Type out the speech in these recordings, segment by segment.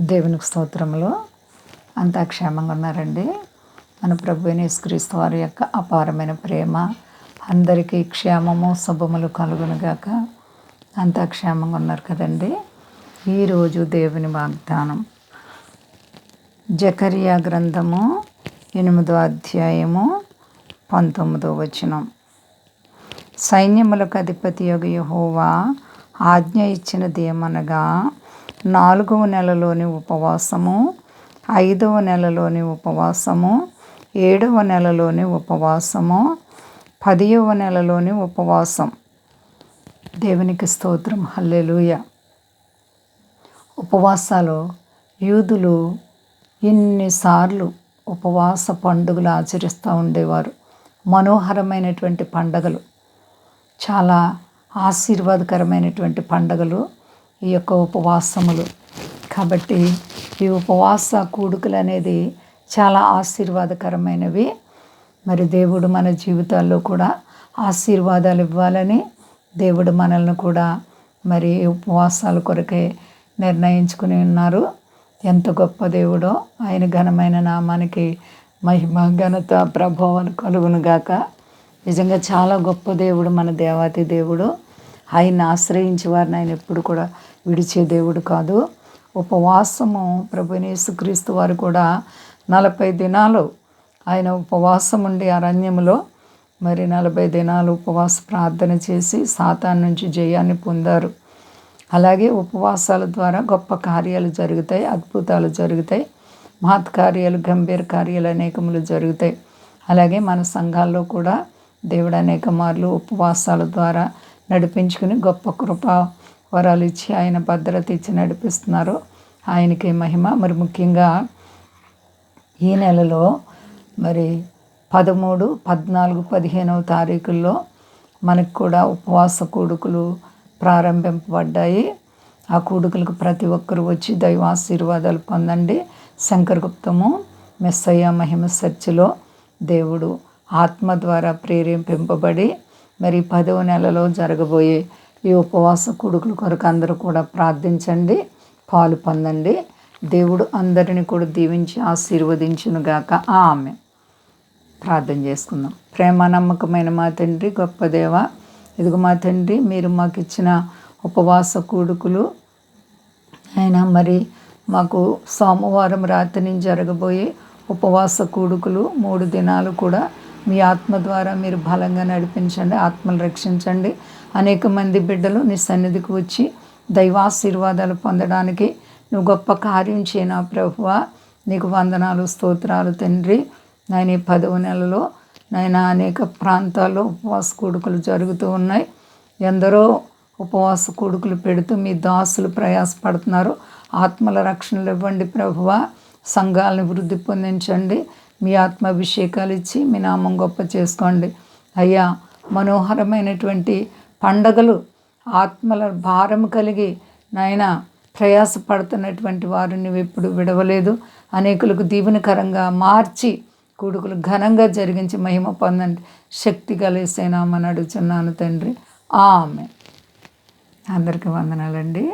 దేవునికి స్తోత్రములు. అంతా క్షేమంగా ఉన్నారండి. మన ప్రభు యేసుక్రీస్తు వారి యొక్క అపారమైన ప్రేమ అందరికీ క్షేమము శుభములు కలుగునుగాక అంతా క్షేమంగా ఉన్నారు కదండి. ఈరోజు దేవుని వాగ్దానం. జకరియా గ్రంథము ఎనిమిదో అధ్యాయము పంతొమ్మిదో వచనం. సైన్యములకు అధిపతి యొక్క యహోవా ఆజ్ఞ ఇచ్చినదేమనగా నాలుగవ నెలలోని ఉపవాసము ఐదవ నెలలోని ఉపవాసము ఏడవ నెలలోని ఉపవాసము పదియవ నెలలోని ఉపవాసం. దేవునికి స్తోత్రం. హల్లెలూయ. ఉపవాసాలు యూదులు ఇన్నిసార్లు ఉపవాస పండుగలు ఆచరిస్తూ ఉండేవారు. మనోహరమైనటువంటి పండగలు చాలా ఆశీర్వాదకరమైనటువంటి పండగలు ఈ యొక్క ఉపవాసములు. కాబట్టి ఈ ఉపవాస కూడుకలు అనేది చాలా ఆశీర్వాదకరమైనవి. మరి దేవుడు మన జీవితాల్లో కూడా ఆశీర్వాదాలు ఇవ్వాలని దేవుడు మనల్ని కూడా మరి ఉపవాసాల కొరకే నిర్ణయించుకుని ఉన్నారు. ఎంత గొప్ప దేవుడో ఆయన ఘనమైన నామానికి మహిమ ఘనత ప్రభావం కలుగును గాక. నిజంగా చాలా గొప్ప దేవుడు మన దేవాతి దేవుడు. ఆయన ఆశ్రయించే వారిని ఆయన ఎప్పుడు కూడా విడిచే దేవుడు కాదు. ఉపవాసము ప్రభునేసుక్రీస్తు వారు కూడా నలభై దినాలు ఆయన ఉపవాసం ఉండి అరణ్యములో మరి నలభై దినాలు ఉపవాస ప్రార్థన చేసి సాతాన్ నుంచి జయాన్ని పొందారు. అలాగే ఉపవాసాల ద్వారా గొప్ప కార్యాలు జరుగుతాయి అద్భుతాలు జరుగుతాయి మహత్ కార్యాలు గంభీర కార్యాలు అనేకములు జరుగుతాయి. అలాగే మన సంఘాల్లో కూడా దేవుడు అనేక మార్లు ఉపవాసాల ద్వారా నడిపించుకుని గొప్ప కృప వరాలు ఇచ్చి ఆయన భద్రత ఇచ్చి నడిపిస్తున్నారు. ఆయనకి మహిమ. మరి ముఖ్యంగా ఈ నెలలో మరి పదమూడు పద్నాలుగు పదిహేనవ తారీఖుల్లో మనకు కూడా ఉపవాస కూడుకులు ప్రారంభింపబడ్డాయి. ఆ కూడుకులకు ప్రతి ఒక్కరు వచ్చి దైవాశీర్వాదాలు పొందండి. శంకరగుప్తము మెస్సయ్య మహిమ చర్చిలో దేవుడు ఆత్మ ద్వారా ప్రేరేపింపబడి మరి పదవ నెలలో జరగబోయే ఈ ఉపవాస కొడుకుల కొరకు అందరూ కూడా ప్రార్థించండి పాలు పొందండి. దేవుడు అందరిని కూడా దీవించి ఆశీర్వదించునుగాక ఆమె ప్రార్థన చేసుకుందాం. ప్రేమ నమ్మకమైన మా తండ్రి గొప్ప దేవ ఇదిగో మా తండ్రి మీరు మాకు ఇచ్చిన ఉపవాస కూడుకులు. అయినా మరి మాకు సోమవారం రాత్రి నుంచి జరగబోయే ఉపవాస కూడుకులు మూడు దినాలు కూడా మీ ఆత్మ ద్వారా మీరు బలంగా నడిపించండి ఆత్మలు రక్షించండి. అనేక మంది బిడ్డలు నీ సన్నిధికి వచ్చి దైవాశీర్వాదాలు పొందడానికి నువ్వు గొప్ప కార్యం చేయనా ప్రభువ. నీకు వందనాలు స్తోత్రాలు తండ్రి. నాయన ఈ పదవ నెలలో నాయన అనేక ప్రాంతాల్లో ఉపవాస కూడుకలు జరుగుతూ ఉన్నాయి. ఎందరో ఉపవాస కూడుకులు పెడుతూ మీ దాసులు ప్రయాసపడుతున్నారు. ఆత్మల రక్షణలు ఇవ్వండి ప్రభువ. సంఘాలను వృద్ధి పొందించండి. మీ ఆత్మాభిషేకాలు ఇచ్చి మీ నామం గొప్ప చేసుకోండి. అయ్యా మనోహరమైనటువంటి పండగలు ఆత్మల భారం కలిగి నాయన ప్రయాసపడుతున్నటువంటి వారు నువ్వు ఎప్పుడు విడవలేదు. అనేకులకు దీవెనకరంగా మార్చి కూడుకులు ఘనంగా జరిగించి మహిమ పొందండి. శక్తి కలిసేనామని అడుగుచున్నాను తండ్రి. ఆమె అందరికీ వందనాలండి.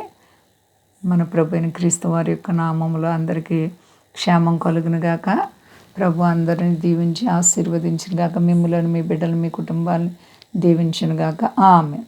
మన ప్రభుని క్రీస్తు వారి యొక్క నామంలో అందరికీ క్షేమం కలుగునుగాక. ప్రభు అందరిని దీవించి ఆశీర్వదించిన గాక మిమ్మలను మీ బిడ్డలు మీ కుటుంబాన్ని దీవించిన గాక. ఆమె